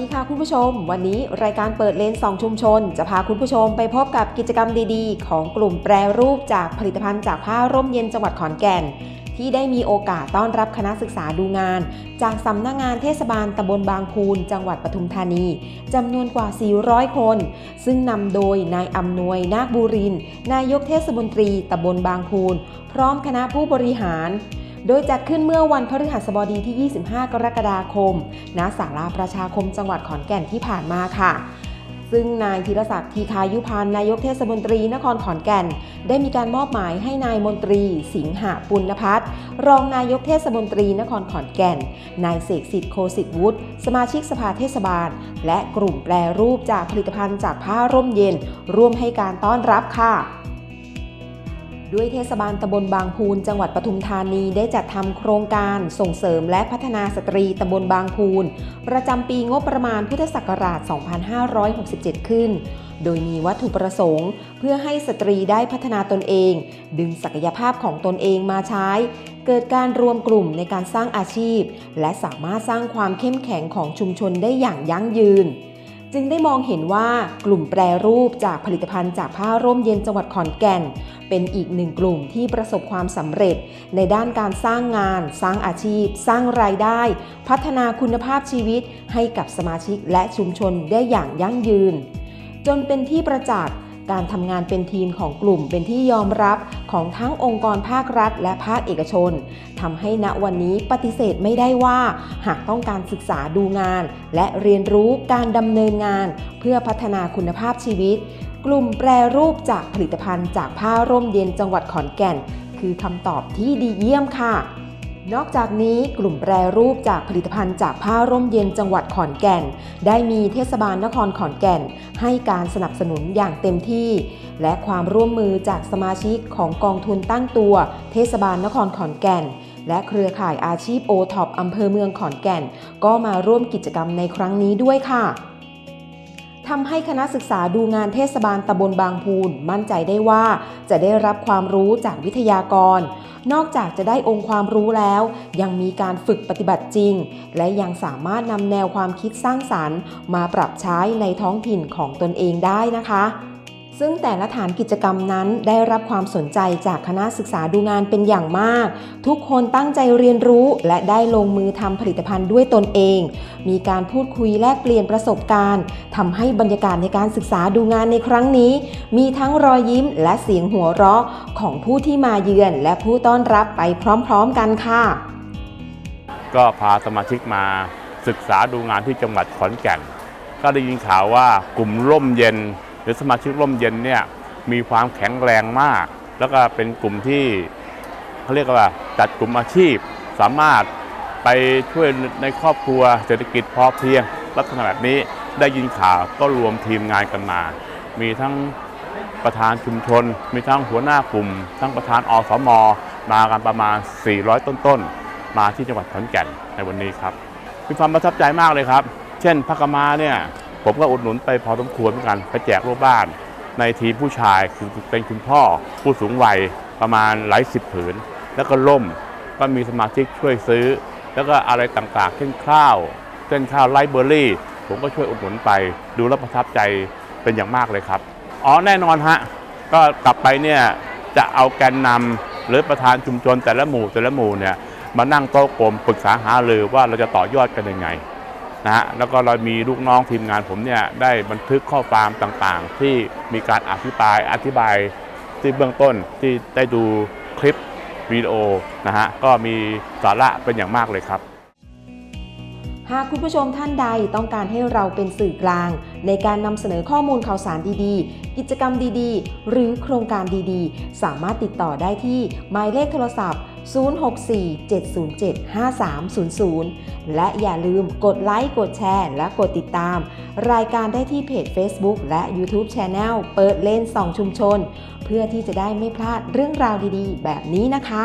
ดีค่ะคุณผู้ชม วันนี้รายการเปิดเลนส์สองชุมชน จะพาคุณผู้ชมไปพบกับกิจกรรมดีๆ ของกลุ่มแปรรูปจากผลิตภัณฑ์จากผ้าร่มเย็นจังหวัดขอนแก่น ที่ได้มีโอกาสต้อนรับคณะศึกษาดูงาน จากสำนักงานเทศบาลตำบลบางพูน จังหวัดปทุมธานีจำนวนกว่า 400 คน ซึ่งนำโดยนายอำนวยนาคบูรินนายกเทศมนตรีตำบลบางพูน พร้อมคณะผู้บริหาร โดยจัดขึ้นเมื่อวันพฤหัสบดีที่ 25 กรกฎาคม ณ ศาลาประชาคมจังหวัดขอนแก่นที่ผ่านมาค่ะ ซึ่งนายธีรศักดิ์ทีคายุพันธ์นายกเทศมนตรีนครขอนแก่น ได้มีการมอบหมายให้นายมนตรี สิงหะปุณพัฒน์รองนายกเทศมนตรีนครขอนแก่น นายเสกสิทธิ์โคสิทธิวุฒิสมาชิกสภาเทศบาล และกลุ่มแปรรูปจากผลิตภัณฑ์จากผ้าร่มเย็น ร่วมให้การต้อนรับค่ะ ด้วยเทศบาลตำบลบางพูน จังหวัดปทุมธานีได้จัดทำโครงการส่งเสริมและพัฒนาสตรีตำบลบางพูน ประจำปีงบประมาณพุทธศักราช 2567 ขึ้น โดยมีวัตถุประสงค์ เพื่อให้สตรีได้พัฒนาตนเอง ดึงศักยภาพของตนเองมาใช้ เกิดการรวมกลุ่มในการสร้างอาชีพ และสามารถสร้างความเข้มแข็งของชุมชนได้อย่างยั่งยืน จึงได้มองเห็นว่ากลุ่มแปรรูปจากผลิตภัณฑ์จากผ้าร่มเย็นจังหวัดขอนแก่น เป็นอีกหนึ่งกลุ่มที่ประสบความสำเร็จ ในด้านการสร้างงาน สร้างอาชีพ สร้างรายได้ พัฒนาคุณภาพชีวิตให้กับสมาชิกและชุมชนได้อย่างยั่งยืน จนเป็นที่ประจักษ์ การทำงานเป็นทีมของกลุ่มเป็นที่ยอมรับของทั้งองค์กรภาครัฐ และภาคเอกชนทำให้ณวันนี้ปฏิเสธไม่ได้ว่า หากต้องการศึกษาดูงาน และเรียนรู้การดำเนินงาน เพื่อพัฒนาคุณภาพชีวิต กลุ่มแปรรูปจากผลิตภัณฑ์จากผ้าร่มเย็นจังหวัดขอนแก่น คือคำตอบที่ดีเยี่ยมค่ะ นอกจากนี้กลุ่มแปรรูปจากผลิตภัณฑ์จากผ้าร่มเย็นจังหวัดขอนแก่น ได้มีเทศบาลนครขอนแก่น ให้การสนับสนุนอย่างเต็มที่ และความร่วมมือจากสมาชิกของกองทุนตั้งตัว เทศบาลนครขอนแก่น และเครือข่ายอาชีพโอท็อปอำเภอเมืองขอนแก่น ก็มาร่วมกิจกรรมในครั้งนี้ด้วยค่ะ ทำให้คณะศึกษาดูงานเทศบาลตำบลบางพูนมั่นใจได้ว่าจะได้รับความรู้จากวิทยากร นอกจากจะได้องค์ความรู้แล้ว ยังมีการฝึกปฏิบัติจริง และยังสามารถนำแนวความคิดสร้างสรรค์ มาปรับใช้ในท้องถิ่นของตนเองได้นะคะ ซึ่งแต่ละฐานกิจกรรมนั้นได้รับความสนใจจากคณะศึกษาดูงานเป็นอย่างมาก ทุกคนตั้งใจเรียนรู้และได้ลงมือทำผลิตภัณฑ์ด้วยตนเอง มีการพูดคุยแลกเปลี่ยนประสบการณ์ทำให้บรรยากาศในการศึกษาดูงานในครั้งนี้ มีทั้งรอยยิ้มและเสียงหัวเราะของผู้ที่มาเยือน และผู้ต้อนรับไปพร้อมๆกันค่ะ ก็พาสมาชิกมาศึกษาดูงานที่จังหวัดขอนแก่น ก็ได้ยินข่าวว่ากลุ่มร่มเย็น รือสมาชิกร่มเย็นเนี่ยมีความแข็งแรงมาก แล้วก็เป็นกลุ่มที่เขาเรียกว่าจัดกลุ่มอาชีพ สามารถไปช่วยในครอบครัวเศรษฐกิจพอเพียง ลักษณะแบบนี้ได้ยินข่าวก็รวมทีมงานกันมา มีทั้งประธานชุมชน มีทั้งหัวหน้ากลุ่ม ทั้งประธานอสมมากันประมาณ 400 ต้นๆ มาที่จังหวัดขอนแก่นในวันนี้ครับ มีความประทับใจมากเลยครับ เช่นพักมาเนี่ย ผมก็อุดหนุนไปพอสมควรเหมือนกันไปแจกลูกบ้าน ในทีมผู้ชายคือเป็นคุณพ่อผู้สูงวัยประมาณหลายสิบผืน แล้วก็ล่มก็มีสมาชิกช่วยซื้อ แล้วก็อะไรต่างๆเช่นข้าวเช่นข้าวไลเบอร์รี่ ผมก็ช่วยอุดหนุนไปดูแลประทับใจเป็นอย่างมากเลยครับอ๋อแน่นอนฮะก็กลับไปเนี่ยจะเอาแกนนำหรือประธานชุมชนแต่ละหมู่แต่ละหมู่เนี่ยมานั่งโต๊ะกลมปรึกษาหารือว่าเราจะต่อยอดกันยังไง นะฮะแล้วก็เรามีลูกน้องทีมงานผมเนี่ยได้บันทึกข้อความต่างๆ ที่มีการอภิปรายอธิบายที่เบื้องต้นที่ได้ดูคลิปวิดีโอนะฮะก็มีสาระเป็นอย่างมากเลยครับ หากคุณผู้ชมท่านใดต้องการให้เราเป็นสื่อกลาง ในการนำเสนอข้อมูลข่าวสารดีๆ กิจกรรมดีๆ หรือโครงการดีๆ สามารถติดต่อได้ที่หมายเลขโทรศัพท์ 064-707-5300 และอย่าลืมกดไลค์ กดแชร์ และกดติดตาม รายการได้ที่เพจ Facebook และ YouTube Channel เปิดเล่นส่องชุมชน เพื่อที่จะได้ไม่พลาดเรื่องราวดีๆ แบบนี้นะคะ